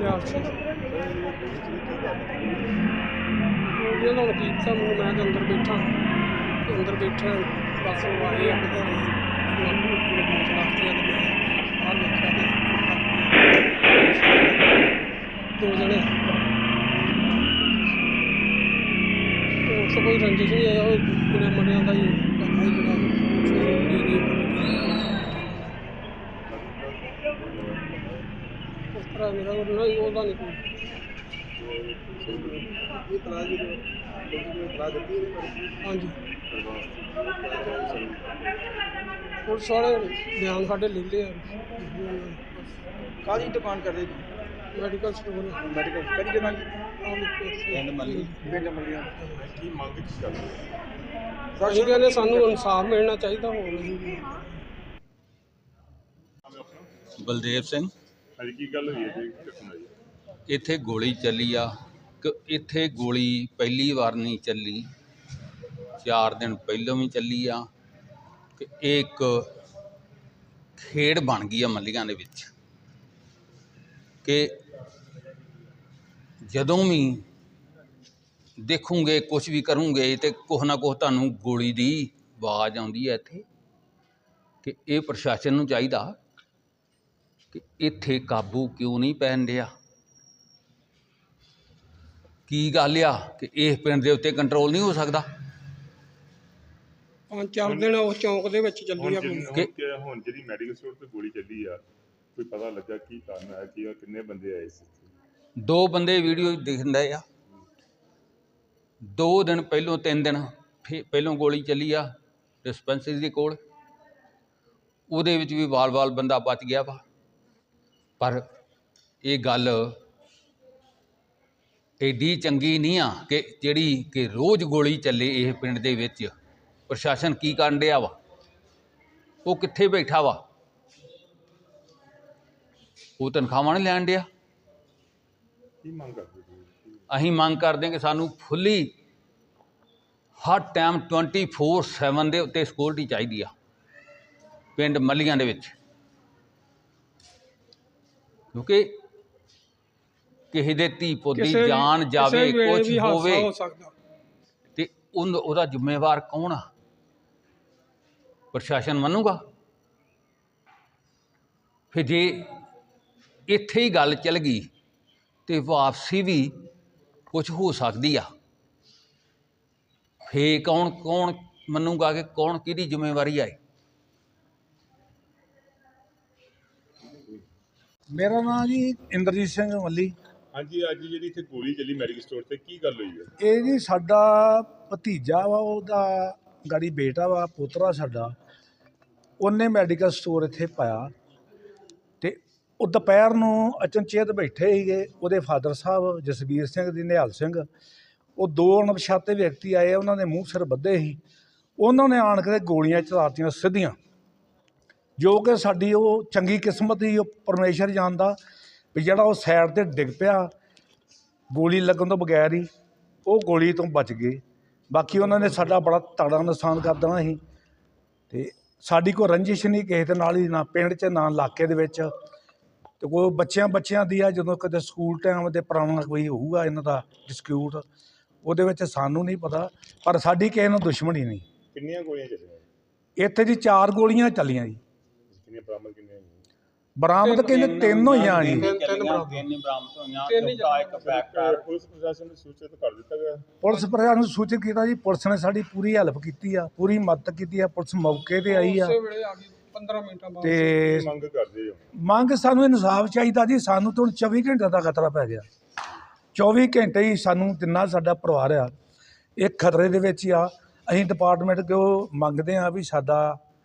ਨਿਹਾਲ ਸਿੰਘ ਉਹ ਇਹਨਾਂ ਕੀ ਪਤਾ ਮੈਂ ਤਾਂ ਅੰਦਰ ਬੈਠਾ ਤੇ ਅੰਦਰ ਬੈਠਾ ਬਸ ਉਹ ਆਏ ਅੱਗੇ ਕਿਤੇ ਗੱਡੀਆਂ ਚਲਾਉਂਦੀਆਂ ਤੇ ਮੈਂ ਬਾਹਰ ਵੇਖਿਆ ਤੇ ਦੋ ਜਣੇ। ਉਹ ਸਭ ਕੋਈ ਰੰਜਿਸ਼ ਨਹੀਂ ਆਇਆ ਉਹ ਕੁੜੀਆਂ ਮੁੰਡਿਆਂ ਦਾ ਹੀ ਕਰਦਾ ਹੀ ਜਿਹੜਾ ਤਰ੍ਹਾਂ ਮੇਰਾ ਉਹ ਨਹੀਂ ਉਹਦਾ ਨਹੀਂ ਕੋਈ। ਇਹ ਤਲਾਜ ਦੀ ਕੋਈ ਤਲਾਜ ਦਿੱਤੀ ਇਹਦੇ ਬਾਰੇ ਹਾਂਜੀ। ਪੁਲਿਸ ਵਾਲੇ ਬਿਆਨ ਸਾਡੇ ਲੈ ਲਏ ਆ। ਕਾਹਦੀ ਦੁਕਾਨ ਕਰਦੇ ਜੀ? Medical store. ਮੈਡੀਕਲ ਕਿਹੜੀ ਜਗ੍ਹਾ ਜੀ? ਪਿੰਡ ਮੱਲੀ ਪਿੰਡ ਮੱਲੀਆਂ। ਕੀ ਮੰਗ ਕੀ ਕਰਦੇ ਅਸੀਂ ਕਹਿੰਦੇ ਸਾਨੂੰ ਇਨਸਾਫ ਮਿਲਣਾ ਚਾਹੀਦਾ ਹੋਰ ਬਲਦੇਵ ਸਿੰਘ। ਅੱਜ ਕੀ ਗੱਲ ਹੋਈ ਹੈ ਜੀ ਘਟਨਾ ਜੀ? ਇੱਥੇ ਗੋਲੀ ਚੱਲੀ ਆ, ਕਿ ਇੱਥੇ ਗੋਲੀ ਪਹਿਲੀ ਵਾਰ ਨਹੀਂ ਚੱਲੀ, ਚਾਰ ਦਿਨ ਪਹਿਲਾਂ ਵੀ ਚੱਲੀ ਆ ਕਿ ਇਹ ਇੱਕ ਖੇਡ ਬਣ ਗਈ ਆ ਮੱਲੀਆਂ ਦੇ ਵਿੱਚ, ਕਿ ਜਦੋਂ ਵੀ ਦੇਖੋਗੇ ਕੁਝ ਵੀ ਕਰੋਗੇ, ਤੇ ਕੁਛ ਨਾ ਕੁਛ ਤੁਹਾਨੂੰ ਗੋਲੀ ਦੀ ਆਵਾਜ਼ ਆਉਂਦੀ ਹੈ ਇੱਥੇ, ਕਿ ਇਹ ਪ੍ਰਸ਼ਾਸਨ ਨੂੰ ਚਾਹੀਦਾ ਕਿ ਇੱਥੇ ਕਾਬੂ ਕਿਉਂ ਨਹੀਂ ਪੈਣ ਡਿਆ? ਕੀ ਗੱਲ ਆ ਕਿ ਇਸ ਪਿੰਡ ਦੇ ਉੱਤੇ ਕੰਟਰੋਲ ਨਹੀਂ ਹੋ ਸਕਦਾ? ਪੰਜ ਚਾਰ ਦਿਨ ਉਸ ਚੌਂਕ ਦੇ ਵਿੱਚ ਚੱਲੀ ਆ ਜਿਹੜੀ- ਗੋਲੀ ਹੁਣ ਕਿ- ਹੁਣ ਜਿਹੜੀ ਮੈਡੀਕਲ ਸਟੋਰ ਤੇ ਗੋਲੀ ਚੱਲੀ ਆ ਕੋਈ ਪਤਾ ਲੱਗਾ ਕੀ ਕਾਰਨ ਹੈ ਕੀ ਕਿੰਨੇ ਬੰਦੇ ਆਏ ਸੀ ਦੋ ਬੰਦੇ ਵੀਡੀਓ ਦਿਖਦੇ ਆ। ਦੋ ਦਿਨ ਪਹਿਲੋਂ ਤਿੰਨ ਦਿਨ ਪਹਿਲੋਂ ਗੋਲੀ ਚੱਲੀ ਆ ਡਿਸਪੈਂਸਰੀ ਦੇ ਕੋਲ। ਉਹਦੇ ਵਿੱਚ ਵੀ ਵਾਲ-ਵਾਲ ਬੰਦਾ ਬਚ ਗਿਆ ਵਾ। ਪਰ ਇਹ ਗੱਲ ਏਡੀ ਚੰਗੀ ਨਹੀਂ ਆ ਕਿ ਜਿਹੜੀ ਕਿ ਰੋਜ਼ ਗੋਲੀ ਚੱਲੇ ਇਹ ਪਿੰਡ ਦੇ ਵਿੱਚ। ਪ੍ਰਸ਼ਾਸਨ ਕੀ ਕਰਨ ਡਿਆ ਵਾ? ਉਹ ਕਿੱਥੇ ਬੈਠਾ ਵਾ? ਉਹ ਤਨਖਾਹਾਂ ਨਹੀਂ ਲੈਣ ਡਿਆ। ਕੀ ਮੰਗ ਕਰਦੇ ਅਸੀਂ ਮੰਗ ਕਰਦੇ ਹਾਂ ਕਿ ਸਾਨੂੰ ਫੁੱਲੀ ਹਰ ਟਾਈਮ 24/7 ਦੇ ਉੱਤੇ ਸਿਕਿਉਰਿਟੀ ਚਾਹੀਦੀ ਆ। ਪਿੰਡ ਮੱਲੀਆਂ ਦੇ ਵਿੱਚ। ਕਿਉਂਕਿ ਕਿਸੇ ਦੇ ਧੀ ਪੁੱਤ ਦੀ ਕਿਸੇ ਵੀ- ਜਾਨ ਜਾਵੇ ਕਿਸੇ ਵੇਲੇ ਕੁਝ ਵੀ ਹਾਦਸਾ ਹੋਵੇ। ਹੋ ਸਕਦਾ। ਤੇ ਉਹਨ- ਉਹਦਾ ਜ਼ਿੰਮੇਵਾਰ ਕੌਣ ਆ? ਪ੍ਰਸ਼ਾਸਨ ਮੰਨੂਗਾ। ਫਿਰ ਜੇ ਇੱਥੇ ਹੀ ਗੱਲ ਚੱਲ ਗਈ ਤੇ ਵਾਪਸੀ ਵੀ ਕੁਝ ਹੋ ਸਕਦੀ ਆ। ਫੇ ਕੌਣ ਕੌਣ ਮੰਨੂਗਾ ਕਿ ਕੌਣ ਕਿਹਦੀ ਜ਼ਿੰਮੇਵਾਰੀ ਆਏ ਮੇਰਾ ਨਾਮ ਜੀ ਇੰਦਰਜੀਤ ਸਿੰਘ ਮੱਲੀ। ਹਾਂਜੀ ਅੱਜ ਜਿਹੜੀ ਇੱਥੇ ਗੋਲੀ ਚੱਲੀ ਮੈਡੀਕਲ ਸਟੋਰ ਤੇ ਕੀ ਗੱਲ ਹੋਈ ਹੈ? ਇਹ ਜੀ ਸਾਡਾ ਭਤੀਜਾ ਵਾ ਉਹਦਾ ਗਾੜੀ ਬੇਟਾ ਵਾ ਪੋਤਰਾ ਸਾਡਾ। ਉਹਨੇ ਮੈਡੀਕਲ ਸਟੋਰ ਇੱਥੇ ਪਾਇਆ। ਤੇ ਉਹ ਦੁਪਹਿਰ ਨੂੰ ਅਚਨਚੇਤ ਬੈਠੇ ਸੀਗੇ ਉਹਦੇ ਫਾਦਰ ਸਾਹਿਬ ਜਸਵੀਰ ਸਿੰਘ ਦੀ ਨਿਹਾਲ ਸਿੰਘ। ਉਹ ਦੋ ਅਣਪਛਾਤੇ ਵਿਅਕਤੀ ਆਏ ਉਹਨਾਂ ਦੇ ਮੂੰਹ ਸਿਰ ਬੱਧੇ ਸੀ। ਉਹਨਾਂ ਨੇ ਆਣ ਕੇ ਗੋਲੀਆਂ ਚਲਾਤੀਆਂ ਸਿੱਧੀਆਂ। ਜੋ ਕਿ ਸਾਡੀ ਉਹ ਚੰਗੀ ਕਿਸਮਤ ਸੀ ਉਹ ਪਰਮੇਸ਼ਰ ਜਾਣਦਾ ਵੀ ਜਿਹੜਾ ਉਹ ਸਾਈਡ ਤੇ ਡਿੱਗ ਪਿਆ ਗੋਲੀ ਲੱਗਣ ਤੋਂ ਬਗੈਰ ਹੀ ਉਹ ਗੋਲੀ ਤੋਂ ਬਚ ਗਏ। ਬਾਕੀ ਉਹਨਾਂ ਨੇ ਸਾਡਾ ਬੜਾ ਤਗੜਾ ਨੁਕਸਾਨ ਕਰ ਦੇਣਾ ਸੀ। ਤੇ ਸਾਡੀ ਕੋਈ ਰੰਜਿਸ਼ ਨਹੀਂ ਕਿਸੇ ਦੇ ਨਾਲ ਹੀ ਨਾ ਪਿੰਡ 'ਚ ਨਾ ਇਲਾਕੇ ਦੇ ਵਿੱਚ। ਤੇ ਕੋਈ ਬੱਚਿਆਂ ਬੱਚਿਆਂ ਦੀ ਆ ਜਦੋਂ ਕਦੇ ਸਕੂਲ ਟਾਈਮ ਦੇ ਪੁਰਾਣਾ ਕੋਈ ਹੋਊਗਾ ਇਹਨਾਂ ਦਾ ਡਿਸਕਿਊਟ ਉਹਦੇ ਵਿੱਚ ਸਾਨੂੰ ਨਹੀਂ ਪਤਾ ਪਰ ਸਾਡੀ ਕਿਸੇ ਨਾਲ ਦੁਸ਼ਮਣੀ ਨਹੀਂ। ਕਿੰਨੀਆਂ ਗੋਲੀਆਂ ਚੱਲੀਆਂ? ਇੱਥੇ ਜੀ ਚਾਰ ਗੋਲੀਆਂ ਚੱਲੀਆਂ ਜੀ। ਕਿੰਨੀਆਂ ਬਰਾਮਦ ਕਿੰਨੀਆਂ ਹੋਈਆਂ? ਬਰਾਮਦ ਕਹਿੰਦੇ ਤਿੰਨ ਹੋਈਆਂ ਜੀ ਤਿੰਨ ਤਿੰਨ ਬਰਾਬਰ ਤਿੰਨ ਬਰਾਮਦ ਹੋਈਆਂ ਚੌਥਾ ਇੱਕ ਅਹ ਪੁਲਿਸ ਪ੍ਰਸ਼ਾਸਨ ਨੂੰ ਸੂਚਿਤ ਕਰ ਦਿੱਤਾ ਗਿਆ। ਪੁਲਿਸ ਪ੍ਰਸ਼ਾਸਨ ਨੂੰ ਸੂਚਿਤ ਕੀਤਾ ਜੀ ਪੁਲਿਸ ਨੇ ਸਾਡੀ ਪੂਰੀ ਹੈਲਪ ਕੀਤੀ ਆ ਪੂਰੀ ਮਦਦ ਕੀਤੀ ਆ ਪੁਲਿਸ ਮੌਕੇ ਤੇ ਆਈ ਆ। ਉਸੇ ਵੇਲੇ ਆ ਗਈ 15 ਮਿੰਟਾਂ ਬਾਅਦ। ਤੇ ਮੰਗ ਕਰਦੇ ਹੋ? ਮੰਗ ਸਾਨੂੰ ਇਨਸਾਫ ਚਾਹੀਦਾ ਜੀ ਸਾਨੂੰ ਤਾਂ ਹੁਣ 24 ਘੰਟੇ ਦਾ ਖਤਰਾ ਪੈ ਗਿਆ। 24 ਘੰਟੇ ਹੀ ਸਾਨੂੰ ਜਿੰਨਾ ਸਾਡਾ ਪਰਿਵਾਰ ਆ ਇਹ ਖਤਰੇ ਦੇ ਵਿੱਚ ਆ। ਅਸੀਂ ਡਿਪਾਰਟਮੈਂਟ ਕੋ ਮੰਗਦੇ ਆ ਵੀ ਸਾਡਾ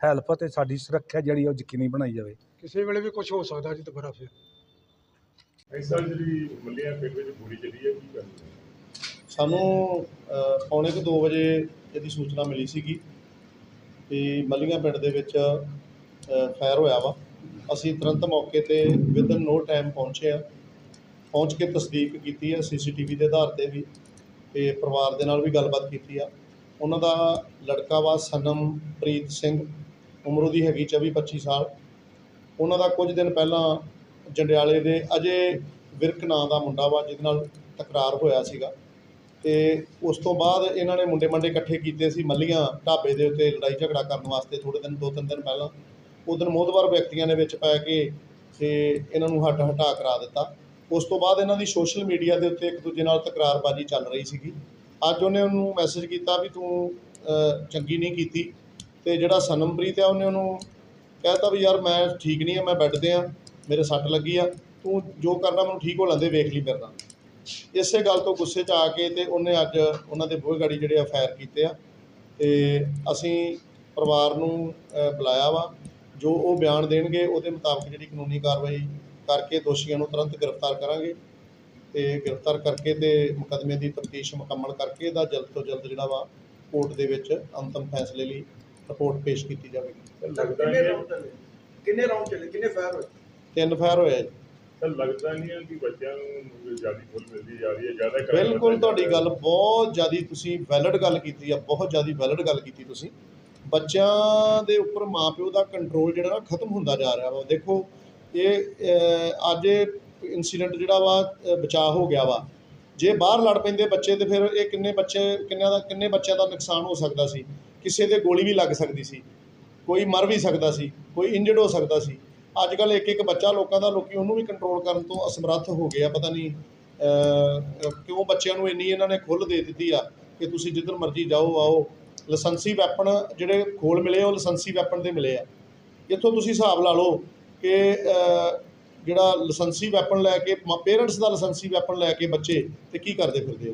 ਹੈਲਪ ਤੇ ਸਾਡੀ ਸੁਰੱਖਿਆ ਜਿਹੜੀ ਉਹ ਯਕੀਨੀ ਬਣਾਈ ਜਾਵੇ। ਕਿਸੇ ਵੇਲੇ ਵੀ ਕੁਝ ਹੋ ਸਕਦਾ ਜੀ ਦੁਬਾਰਾ ਫਿਰ। ਇਸ ਸਾਲ ਜਿਹੜੀ ਮੱਲੀਆਂ ਪਿੰਡ ਵਿੱਚ ਗੋਲੀ ਚੱਲੀ ਹੈ ਕੀ ਗੱਲ ਹੋਈ? ਸਾਨੂੰ ਅ, ਪੌਣੇ ਕੁ 2 ਵਜੇ ਇਹਦੀ ਸੂਚਨਾ ਮਿਲੀ ਸੀਗੀ ਕਿ ਮੱਲੀਆਂ ਪਿੰਡ ਦੇ ਵਿੱਚ ਫਾਇਰ ਹੋਇਆ ਵਾ। ਅਸੀਂ ਤੁਰੰਤ ਮੌਕੇ ਤੇ ਵਿਦਨ ਨੋ ਟਾਈਮ ਪਹੁੰਚੇ ਆ। ਪਹੁੰਚ ਕੇ ਤਸਦੀਕ ਕੀਤੀ ਹੈ ਸੀਸੀਟੀਵੀ ਦੇ ਆਧਾਰ ਤੇ ਵੀ ਤੇ ਪਰਿਵਾਰ ਦੇ ਨਾਲ ਵੀ ਗੱਲਬਾਤ ਕੀਤੀ ਆ। ਉਹਨਾਂ ਦਾ ਲੜਕਾ ਵਾ ਸਨਮ ਪ੍ਰੀਤ ਸਿੰਘ। ਉਮਰ ਉਹਦੀ ਹੈਗੀ 24 25 ਸਾਲ। ਉਹਨਾਂ ਦਾ ਕੁਝ ਦਿਨ ਪਹਿਲਾਂ ਜੰਡਿਆਲੇ ਦੇ ਅਜੇ ਵਿਰਕ ਨਾਂ ਦਾ ਮੁੰਡਾ ਵਾ, ਜਿਹਦੇ ਨਾਲ ਤਕਰਾਰ ਹੋਇਆ ਸੀਗਾ। ਤੇ ਉਸ ਤੋਂ ਬਾਅਦ ਇਹਨਾਂ ਨੇ ਮੁੰਡੇ ਮੰਡੇ ਇਕੱਠੇ ਕੀਤੇ ਸੀ ਮੱਲੀਆਂ ਢਾਬੇ ਦੇ ਉੱਤੇ ਲੜਾਈ ਝਗੜਾ ਕਰਨ ਵਾਸਤੇ ਥੋੜ੍ਹੇ ਦਿਨ, ਦੋ ਤਿੰਨ ਦਿਨ ਪਹਿਲਾਂ। ਉਹ ਦਿਨ ਮੋਹਤਵਾਰ ਵਿਅਕਤੀਆਂ ਦੇ ਵਿੱਚ ਪੈ ਕੇ ਤੇ ਇਹਨਾਂ ਨੂੰ ਹੱਟ ਹਟਾ ਕਰਾ ਦਿੱਤਾ। ਉਸ ਤੋਂ ਬਾਅਦ ਇਹਨਾਂ ਦੀ ਸੋਸ਼ਲ ਮੀਡੀਆ ਦੇ ਉੱਤੇ ਇੱਕ ਦੂਜੇ ਨਾਲ ਤਕਰਾਰਬਾਜ਼ੀ ਚੱਲ ਰਹੀ ਸੀਗੀ। ਅੱਜ ਉਹਨੇ ਉਹਨੂੰ ਮੈਸੇਜ ਕੀਤਾ ਵੀ ਤੂੰ ਚੰਗੀ ਨਹੀਂ ਕੀਤੀ। ਤੇ ਜਿਹੜਾ ਸਨਮਪ੍ਰੀਤ ਆ ਉਹਨੇ ਉਹਨੂੰ ਕਹਿਤਾ ਵੀ ਯਾਰ ਮੈਂ ਠੀਕ ਨਹੀਂ ਆ, ਮੈਂ ਬੈੱਡ ਤੇ ਆ, ਮੇਰੇ ਸੱਟ ਲੱਗੀ ਆ, ਤੂੰ ਜੋ ਕਰਨਾ ਮੈਨੂੰ ਠੀਕ ਹੋ ਲੈਂਦੇ, ਵੇਖ ਲਈ ਮੇਰੇ ਇਸੇ ਗੱਲ ਤੋਂ ਗੁੱਸੇ 'ਚ ਆ ਕੇ ਤੇ ਉਹਨੇ ਅੱਜ ਉਹਨਾਂ ਦੇ ਬੂਹੇ ਗਾੜੀ ਜਿਹੜੇ ਆ ਫਾਇਰ ਕੀਤੇ ਆ। ਤੇ ਅਸੀਂ ਪਰਿਵਾਰ ਨੂੰ ਬੁਲਾਇਆ ਵਾ, ਜੋ ਉਹ ਬਿਆਨ ਦੇਣਗੇ, ਉਹਦੇ ਮੁਤਾਬਕ ਜਿਹੜੀ ਕਾਨੂੰਨੀ ਕਾਰਵਾਈ ਕਰਕੇ ਦੋਸ਼ੀਆਂ ਨੂੰ ਤੁਰੰਤ ਗ੍ਰਿਫਤਾਰ ਕਰਾਂਗੇ। ਤੇ ਗ੍ਰਿਫਤਾਰ ਕਰਕੇ ਤੇ ਮੁਕੱਦਮੇ ਦੀ ਤਫਤੀਸ਼ ਮੁਕੰਮਲ ਕਰਕੇ ਇਹਦਾ ਜਲਦ ਤੋਂ ਜਲਦ ਜਿਹੜਾ ਵਾ ਕੋਰਟ ਦੇ ਵਿੱਚ ਅੰਤਮ ਫੈਸਲੇ ਲਈ ਰਿਪੋਰਟ ਪੇਸ਼ ਕੀਤੀ ਜਾਵੇਗੀ। ਲੱਗਦਾ ਕਿੰਨੇ ਰਾਉਂਡ ਚੱਲੇ? ਕਿੰਨੇ ਰਾਉਂਡ ਚੱਲੇ? ਕਿੰਨੇ ਫਾਇਰ ਹੋਏ? ਤਿੰਨ ਫਾਇਰ ਹੋਇਆ ਜੀ। ਤਾਂ ਲੱਗਦਾ ਨਹੀਂ ਹੈ ਕਿ ਬੱਚਿਆਂ ਨੂੰ ਜ਼ਿਆਦਾ ਫੁੱਲ ਮਿਲਦੀ ਜਾ ਰਹੀ ਹੈ ਜ਼ਿਆਦਾ ਬਿਲਕੁਲ ਤੁਹਾਡੀ ਜਾ ਗੱਲ ਬਹੁਤ ਜ਼ਿਆਦੀ ਤੁਸੀਂ ਵੈਲਿਡ ਗੱਲ ਕੀਤੀ ਆ ਬਹੁਤ ਜ਼ਿਆਦੀ ਵੈਲਿਡ ਗੱਲ ਕੀਤੀ ਤੁਸੀਂ। ਬੱਚਿਆਂ ਦੇ ਉੱਪਰ ਮਾਪਿਓ ਦਾ ਕੰਟਰੋਲ ਜਿਹੜਾ ਨਾ ਖਤਮ ਹੁੰਦਾ ਜਾ ਰਿਹਾ ਵਾ। ਦੇਖੋ ਇਹ ਅੱਜ ਇਹ ਇਨਸੀਡੈਂਟ ਜਿਹੜਾ ਵਾ ਬਚਾਅ ਹੋ ਗਿਆ ਵਾ। ਜੇ ਬਾਹਰ ਲੜ ਪੈਂਦੇ ਬੱਚੇ ਤੇ ਫਿਰ ਇਹ ਕਿੰਨੇ ਬੱਚੇ ਕਿੰਨਿਆਂ ਦਾ ਕਿੰਨੇ ਬੱਚਿਆਂ ਦਾ ਨੁਕਸਾਨ ਹੋ ਸਕਦਾ ਸੀ? ਕਿਸੇ ਦੇ ਗੋਲੀ ਵੀ ਲੱਗ ਸਕਦੀ ਸੀ। ਕੋਈ ਮਰ ਵੀ ਸਕਦਾ ਸੀ, ਕੋਈ ਇੰਜਰਡ ਹੋ ਸਕਦਾ ਸੀ। ਅੱਜ ਕੱਲ੍ਹ ਇੱਕ ਇੱਕ ਬੱਚਾ ਲੋਕਾਂ ਦਾ ਲੋਕੀ ਉਹਨੂੰ ਵੀ ਕੰਟਰੋਲ ਕਰਨ ਤੋਂ ਅਸਮਰੱਥ ਹੋ ਗਏ ਆ, ਪਤਾ ਨਹੀਂ ਕਿਉਂ ਬੱਚਿਆਂ ਨੂੰ ਇੰਨੀ ਇਹਨਾਂ ਨੇ ਖੁੱਲ੍ਹ ਦੇ ਦਿੱਤੀ ਆ ਕਿ ਤੁਸੀਂ ਜਿੱਧਰ ਮਰਜ਼ੀ ਜਾਓ, ਆਓ। ਲਾਇਸੈਂਸੀ ਵੈਪਨ ਜਿਹੜੇ ਖੋਲ ਮਿਲੇ ਉਹ ਲਾਇਸੈਂਸੀ ਵੈਪਨ ਦੇ ਮਿਲੇ ਆ। ਇੱਥੋਂ ਤੁਸੀਂ ਹਿਸਾਬ ਲਾ ਲਓ ਕਿ ਜਿਹੜਾ ਲਾਇਸੈਂਸੀ ਵੈਪਨ ਲੈ ਕੇ ਪੇਰੈਂਟਸ ਦਾ ਲਾਇਸੈਂਸੀ ਵੈਪਨ ਲੈ ਕੇ ਬੱਚੇ ਤੇ ਕੀ ਕਰਦੇ ਫਿਰਦੇ ਆ?